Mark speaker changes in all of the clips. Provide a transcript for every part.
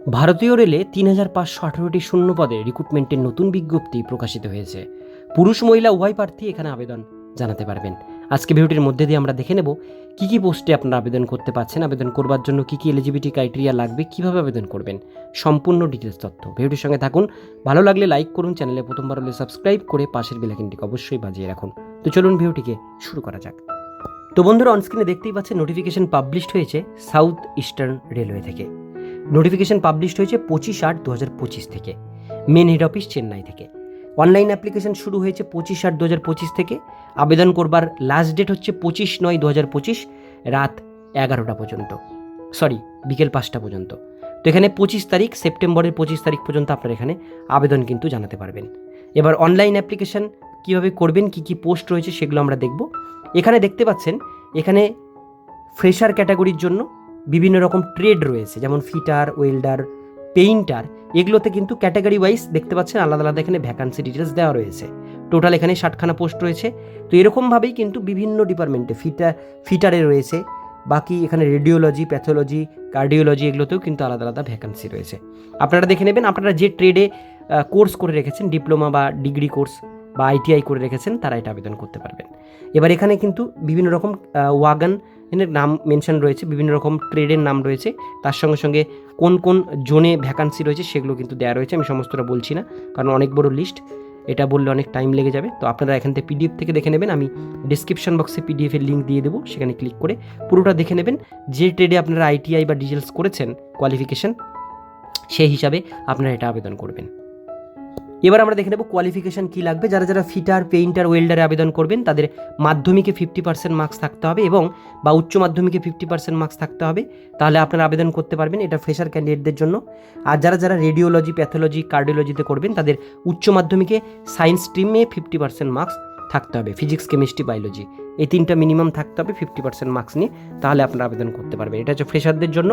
Speaker 1: ভারতীয় রেলে তিন হাজার পাঁচশো আঠারোটি শূন্য পদে রিক্রুটমেন্টের নতুন বিজ্ঞপ্তি প্রকাশিত হয়েছে। পুরুষ মহিলা উভয় প্রার্থী এখানে আবেদন জানাতে পারবেন। আজকে ভিডিওটির মধ্যে দিয়ে আমরা দেখে নেব, কী কী পোস্টে আপনারা আবেদন করতে পারছেন, আবেদন করবার জন্য কী কী এলিজিবিলিটি ক্রাইটেরিয়া লাগবে, কীভাবে আবেদন করবেন, সম্পূর্ণ ডিটেলস তথ্য। ভিডিওটির সঙ্গে থাকুন, ভালো লাগলে লাইক করুন, চ্যানেলে প্রথমবার হলে সাবস্ক্রাইব করে পাশের বেলাকিনটিকে অবশ্যই বাজিয়ে রাখুন। তো চলুন ভিডিওটিকে শুরু করা যাক। তো বন্ধুরা অনস্ক্রিনে দেখতেই পাচ্ছেন নোটিফিকেশন পাবলিশড হয়েছে সাউথ ইস্টার্ন রেলওয়ে থেকে। নোটিফিকেশন পাবলিশড হয়েছে পঁচিশ আট দু হাজার পঁচিশ থেকে। মেন হেড অফিস চেন্নাই থেকে। অনলাইন অ্যাপ্লিকেশন শুরু হয়েছে পঁচিশ আট দু হাজার পঁচিশ থেকে। আবেদন করবার লাস্ট ডেট হচ্ছে পঁচিশ নয় দু হাজার পঁচিশ, রাত এগারোটা পর্যন্ত। সরি বিকেল পাঁচটা পর্যন্ত। তো এখানে পঁচিশ তারিখ, সেপ্টেম্বরের পঁচিশ তারিখ পর্যন্ত আপনারা এখানে আবেদন কিন্তু জানাতে পারবেন। এবার অনলাইন অ্যাপ্লিকেশন কীভাবে করবেন, কী কী পোস্ট রয়েছে সেগুলো আমরা দেখব। এখানে দেখতে পাচ্ছেন, এখানে ফ্রেশার ক্যাটাগরির জন্য বিভিন্ন রকম ট্রেড রয়েছে, যেমন ফিটার ওয়েল্ডার পেইন্টার এগুলোতে কিন্তু ক্যাটাগরি ওয়াইজ দেখতে পাচ্ছেন আলাদা আলাদা এখানে ভ্যাকান্সি ডিটেলস দেওয়া রয়েছে। টোটাল এখানে ষাটখানা পোস্ট রয়েছে। তো এরকমভাবেই কিন্তু বিভিন্ন ডিপার্টমেন্টে ফিটার ফিটারে রয়েছে। বাকি এখানে রেডিওলজি প্যাথোলজি কার্ডিওলজি এগুলোতেও কিন্তু আলাদা আলাদা ভ্যাকান্সি রয়েছে। আপনারা দেখে নেবেন, আপনারা যে ট্রেডে কোর্স করে রেখেছেন ডিপ্লোমা বা ডিগ্রি কোর্স বা আইটিআই করে রেখেছেন, তারা এটা আবেদন করতে পারবেন। এবার এখানে কিন্তু বিভিন্ন রকম ওয়াগান এর নাম মেনশন রয়েছে, বিভিন্ন রকম ট্রেডের নাম রয়েছে। তার সঙ্গে সঙ্গে কোন কোন জোনে ভ্যাকান্সি রয়েছে সেগুলো কিন্তু দেওয়া রয়েছে, আমি সমস্তটা বলছি না, কারণ অনেক বড় লিস্ট এটা বললে অনেক টাইম লেগে যাবে। তো আপনারা এখান থেকে পিডিএফ থেকে দেখে নেবেন, আমি ডিসক্রিপশন বক্সে পিডিএফের লিঙ্ক দিয়ে দেবো, সেখানে ক্লিক করে পুরোটা দেখে নেবেন। যে ট্রেডে আপনারা আইটিআই বা ডিটেলস করেছেন কোয়ালিফিকেশন সেই হিসাবে আপনারা এটা আবেদন করবেন। এবার আমরা দেখে নেব কোয়ালিফিকেশন কী লাগবে। যারা যারা ফিটার পেইন্টার ওয়েল্ডারে আবেদন করবেন, তাদের মাধ্যমিকে ফিফটি পার্সেন্ট মার্কস থাকতে হবে এবং বা উচ্চ মাধ্যমিকে ফিফটি পার্সেন্ট মার্কস থাকতে হবে, তাহলে আপনারা আবেদন করতে পারবেন এটা ফ্রেশার ক্যান্ডিডেটদের জন্য। আর যারা যারা রেডিওলজি প্যাথোলজি কার্ডিওলজিতে করবেন, তাদের উচ্চ মাধ্যমিকে সায়েন্স স্ট্রিমে ফিফটি পার্সেন্ট মার্কস থাকতে হবে। ফিজিক্স কেমিস্ট্রি বায়োলজি এই তিনটা মিনিমাম থাকতে হবে ফিফটি পার্সেন্ট মার্কস নিয়ে, তাহলে আপনারা আবেদন করতে পারবেন। এটা হচ্ছে ফ্রেশারদের জন্য।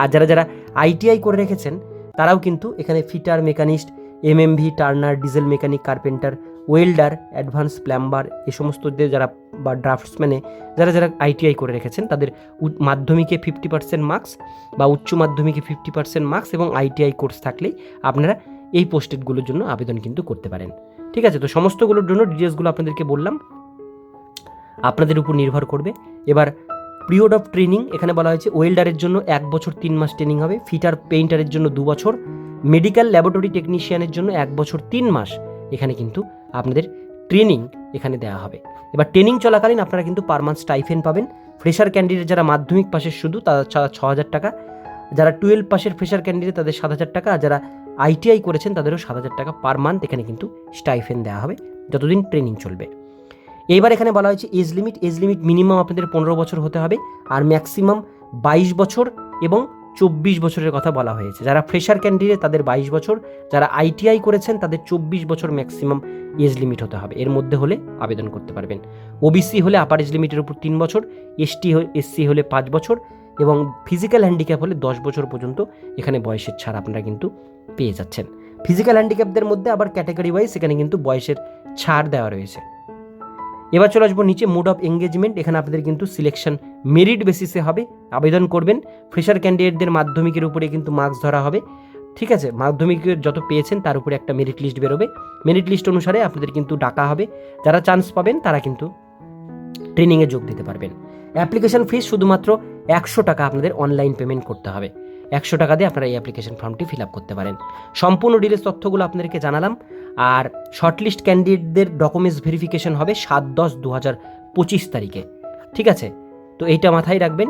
Speaker 1: আর যারা যারা আইটিআই করে রেখেছেন, তারাও কিন্তু এখানে fitter mechanist MMV turner diesel mechanic carpenter welder advance plumber এ সমস্ত যে যারা বা ড্রাফটসম্যানে যারা যারা আইটিআই করে রেখেছেন, তাদের মাধ্যমিকে ফিফটি পার্সেন্ট মার্কস বা উচ্চ মাধ্যমিকে ফিফটি পার্সেন্ট মার্কস এবং আইটিআই কোর্স থাকলেই আপনারা এই পোস্টেডগুলোর জন্য আবেদন কিন্তু করতে পারেন। ঠিক আছে, তো সমস্তগুলোর জন্য ডিটেলসগুলো আপনাদেরকে বললাম। আপনাদের উপর নির্ভর করবে। এবার পিরিয়ড অফ ট্রেনিং এখানে বলা হয়েছে ওয়েল্ডারের জন্য এক বছর তিন মাস ট্রেনিং হবে ফিটার পেইন্টারের জন্য দু বছর মেডিকেল ল্যাবরেটরি টেকনিশিয়ানের জন্য এক বছর তিন মাস এখানে কিন্তু আপনাদের ট্রেনিং এখানে দেওয়া হবে। এবার ট্রেনিং চলাকালীন আপনারা কিন্তু পার মান্থ স্টাইফেন পাবেন। ফ্রেশার ক্যান্ডিডেট যারা মাধ্যমিক পাশের শুধু তারা ছ হাজার টাকা। যারা টুয়েলভ পাশের ফ্রেশার ক্যান্ডিডেট তাদের সাত হাজার টাকা। আর যারা আইটিআই করেছেন তাদেরও সাত হাজার টাকা পার মান্থ এখানে কিন্তু স্টাইফেন দেওয়া হবে। যতদিন ট্রেনিং চলবে। এইবার এখানে বলা হয়েছে age limit. Age limit minimum আপনাদের পনেরো বছর হতে হবে। আর ম্যাক্সিমাম বাইশ বছর এবং চব্বিশ বছরের কথা বলা হয়েছে। যারা ফ্রেশার ক্যান্ডিডেট, তাদের বাইশ বছর। যারা আইটিআই করেছেন, তাদের চব্বিশ বছর ম্যাক্সিমাম এজ লিমিট হতে হবে। এর মধ্যে হলে আবেদন করতে পারবেন। ওবিসি হলে আপার এজ লিমিটের উপর তিন বছর, এসটি এসসি হলে পাঁচ বছর এবং ফিজিক্যাল হ্যান্ডিক্যাপ হলে দশ বছর পর্যন্ত এখানে বয়সের ছাড় আপনারা কিন্তু পেয়ে যাচ্ছেন। ফিজিক্যাল হ্যান্ডিক্যাপদের মধ্যে আবার ক্যাটাগরি ওয়াইজ এখানে কিন্তু বয়সের ছাড় দেওয়া রয়েছে। এবার চলে আসব নিচে মোড অফ এঙ্গেজমেন্ট এখানে আপনাদের কিন্তু সিলেকশন মেরিট বেসিসে হবে। আবেদন করবেন। ফ্রেশার ক্যান্ডিডেটদের মাধ্যমিকের উপরে কিন্তু মার্কস ধরা হবে। ঠিক আছে? মাধ্যমিকের যত পেয়েছেন তার উপরে একটা মেরিট লিস্ট বেরোবে। মেরিট লিস্ট অনুসারে আপনাদের কিন্তু ডাকা হবে। যারা চান্স পাবেন তারা কিন্তু ট্রেনিংয়ে যোগ দিতে পারবেন। অ্যাপ্লিকেশন ফিস শুধুমাত্র একশো টাকা আপনাদের অনলাইন পেমেন্ট করতে হবে। একশো টাকা দিয়ে আপনারা এই অ্যাপ্লিকেশন ফর্মটি ফিল আপ করতে পারেন। সম্পূর্ণ ডিটেলস তথ্যগুলো আপনাদেরকে জানালাম। আর শর্টলিস্ট ক্যান্ডিডেটদের ডকুমেন্টস ভেরিফিকেশন হবে সাত দশ দু হাজার পঁচিশ তারিখে। ঠিক আছে? তো এইটা মাথায় রাখবেন।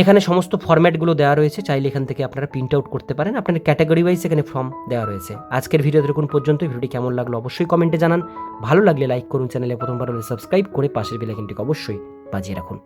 Speaker 1: এখানে সমস্ত ফর্ম্যাটগুলো দেওয়া রয়েছে। চাইলে এখান থেকে আপনারা প্রিন্ট আউট করতে পারেন। আপনার ক্যাটাগরি ওয়াইজ এখানে ফর্ম দেওয়া রয়েছে। আজকের ভিডিও দেখুন পর্যন্ত ভিডিওটি কেমন লাগল অবশ্যই কমেন্টে জানান। ভালো লাগলে লাইক করুন। চ্যানেলে প্রথমবার হলে সাবস্ক্রাইব করে পাশের বেলাইকনটিকে অবশ্যই বাজিয়ে রাখুন।